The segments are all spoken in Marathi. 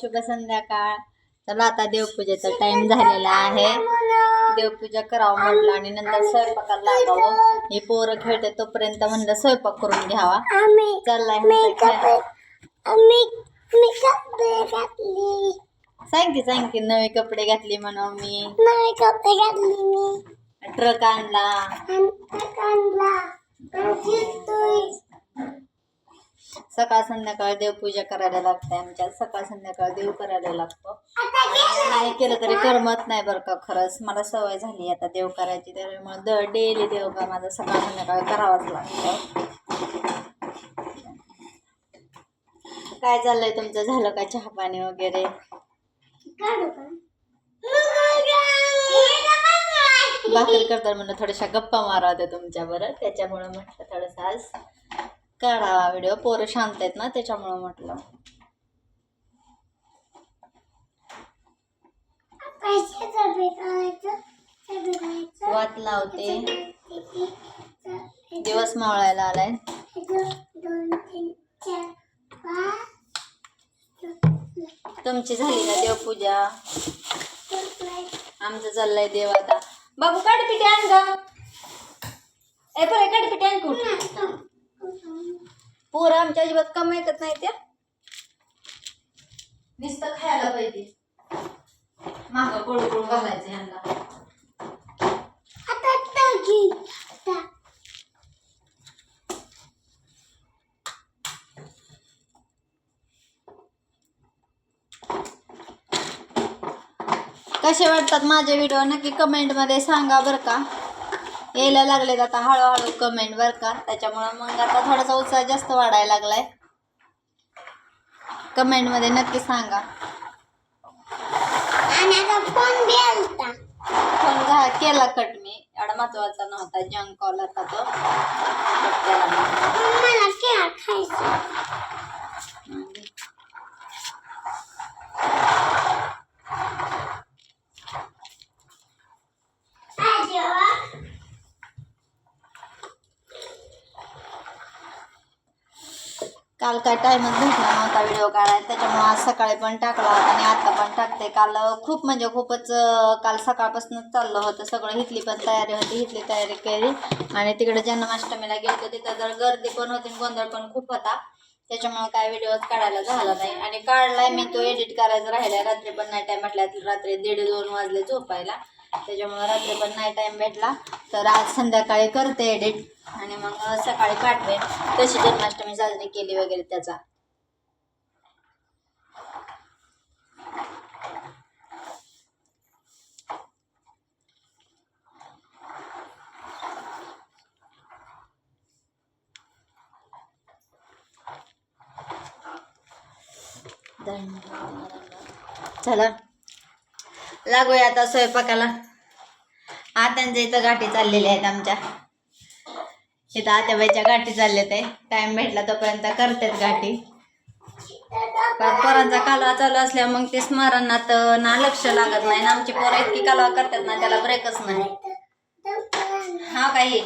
शुभ संध्याकाळ. चला आता देवपूजेचा टाइम झालेला आहे. देवपूजा करावं म्हटलं आणि नंतर स्वयंपाकाला लागावं. हे पोरं खेळते तोपर्यंत म्हणलं स्वयंपाक करून घ्यावा. सांग की सांग की नवे कपडे घातले म्हणून मी. नवे कपडे घातली मी. ट्रक आणला. सकाळ संध्याकाळ देवपूजा करायला लागते आमच्या सकाळ संध्याकाळ देव करायला लागतो. नाही केलं तरी करमत नाही बरं का खरंच. मला सवय झाली आता देव करायची त्यामुळे द डेली देव का माझं सकाळ संध्याकाळ करावाच लागतं. काय चाललंय तुमचं? झालं का चहा पाणी वगैरे? भाकरी करताना म्हणलं थोड्याशा गप्पा मारा होत्या तुमच्या बरं. त्याच्यामुळं म्हटलं थोडंसं आज काढावा व्हिडिओ. पोरं शांत आहेत ना त्याच्यामुळं म्हटलं. वात लावते. दिवस मावळायला आलाय. तुमची झाली ना देवपूजा? आमचं चाललंय देव आता. बाबू काडपिटी आण ग. ए बरं काडपिटी आण कुठं? पोरं आमच्या अजिबात कम ऐकत नाही त्या. नुसतं खायला पाहिजे. मागं पळू पळू घालायचं आता कसे वाटतात माझे व्हिडिओ नक्की कमेंटमध्ये सांगा बरं का. यायला लागलेत आता हळूहळू कमेंट बरं का? त्याच्यामुळं मग आता थोडासा उत्साह जास्त वाढायला लागलाय. कमेंटमध्ये नक्की सांगा. आता फोन झा केला कट मी. एवढा महत्त्वाचा नव्हता जंक कॉल होता तो कट केला मी. मला केळा खायचा आजोबा काल काय टायमच भेटला नव्हता व्हिडिओ काढायला. त्याच्यामुळे आज सकाळी पण टाकला होता आणि आता पण टाकते. काल खूप म्हणजे खूपच काल सकाळपासूनच चाललं होतं. सगळं इथली पण तयारी होती इथली तयारी केली. आणि तिकडे जन्माष्टमीला गेलो तिथं जर गर्दी पण होती आणि गोंधळ पण खूप होता. त्याच्यामुळे काय व्हिडिओज काढायला झाला नाही. आणि काढलाय मी तो एडिट करायचा राहिला रात्री पण नाही टाईम म्हटलं रात्री दीड दोन वाजले झोपायला. त्याच्यामुळे रात्री पण नाही टाइम भेटला. तर आज संध्याकाळी करते एडिट आणि मग सकाळी पाठवेन. कशी जन्माष्टमी साजरी केली वगैरे त्याचा. चला. लागूया आता स्वयंपाकाला. आत्यांच्या इथं गाठी चाललेल्या आहेत आमच्या. इथं आत्याबाईच्या गाठी चालल्यात आहे. टाइम भेटला तोपर्यंत करतात गाठी. पोरांचा कालवा चालू असल्या मग ते स्मरणात ना लक्ष लागत नाही. ना आमची पोरं इतकी कालवा करतात ना त्याला ब्रेकच नाही. हा? काही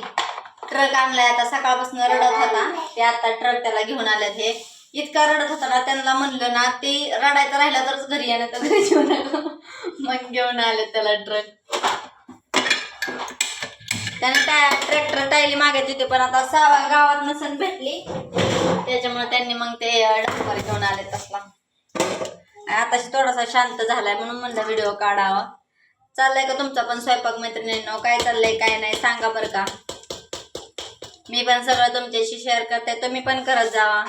ट्रक आणलाय आता. सकाळपासून रडत होता. ते आता ट्रक त्याला घेऊन आलेत हे. इतका रडत होता ना त्यांना म्हणलं ना ते रडायचं राहिला तरच घरी येणं तर घरी घेऊन मग घेऊन आले त्याला ट्रक. त्याने टाय ट्रॅक्टर टायली मागायचे होती पण आता सहा गावात नसन भेटली. त्याच्यामुळे त्यांनी मग ते डंपर घेऊन आले तसला. आताशी थोडासा शांत झालाय म्हणून म्हणलं व्हिडिओ काढावा. चाललंय का तुमचा पण स्वयंपाक मैत्रिणींनो? काय चाललंय काय नाही सांगा बरं का. मी पण सगळं तुमच्याशी शेअर करते तुम्ही पण करत जावा.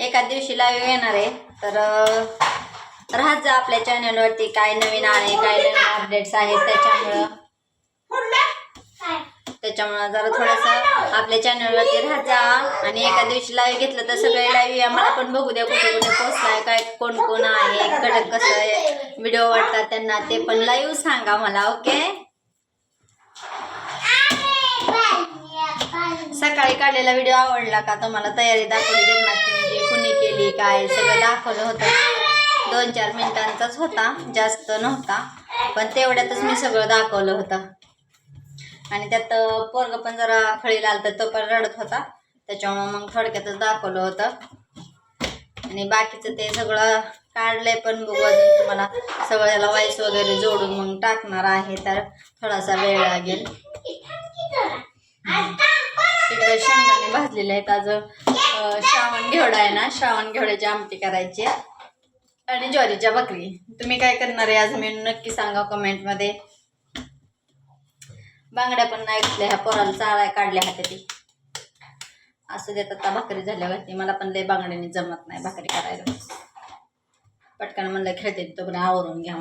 एका दिवशी लाईव्ह येणार आहे. तर राहत जा आपल्या चॅनलवरती काय नवीन आहे काय नवीन अपडेट्स आहेत त्याच्यामुळं. त्याच्यामुळं जरा थोडंसं आपल्या चॅनलवरती राहत जा. आणि एका दिवशी लाईव्ह घेतलं तर सगळे लाईव्ह आम्हाला पण बघू द्या कुठे कुठे पोचलाय काय कोण कोण आहे कडक कसं व्हिडिओ वाटतात त्यांना ते पण लाईव्ह सांगा मला ओके सकाळी काढलेला व्हिडिओ आवडला का? तुम्हाला तयारी दाखवली जन्माष्टमीची केली काय सगळं दाखवलं होतं. दोन चार मिनिटांचाच होता जास्त नव्हता पण तेवढ्यातच मी सगळं दाखवलं होतं. आणि त्यात पोरग पण जरा खळी आलं तर तो पण रडत होता. त्याच्यामुळे मग थोडक्यातच दाखवलं होतं. आणि बाकीचं ते सगळं काढलंय पण बघू अजून तुम्हाला सगळं याला वाईस वगैरे जोडून मग टाकणार आहे तर थोडासा वेळ लागेल. तिकडे शेंगाने भाजलेले आहेत आज श्रावण घेवडा आहे ना श्रावण घेवड्याची आमटी करायची. आणि ज्वारीच्या भाकरी. तुम्ही काय करणार आहे आज? मी नक्की सांगा कमेंटमध्ये. बांगड्या पण नाही घेतल्या ह्या पोराला चाळ्या काढल्या हातात असं देतात आता भाकरी झाल्यावरती मला पण लय बांगड्याने जमत नाही भाकरी करायला. पटकन म्हणलं खेळते तो आवरून घ्या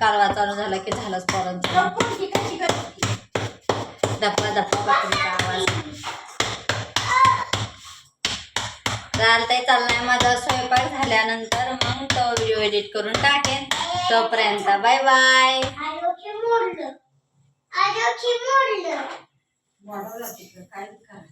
कालवा चालू झाला की झालाच पोरांचा. धप्पा धप्पा भाकरीचा आवाज चालतंय चाललाय माझा स्वयंपाक झाल्यानंतर मग तो व्हिडिओ एडिट करून टाकेन. तोपर्यंत बाय बाय काय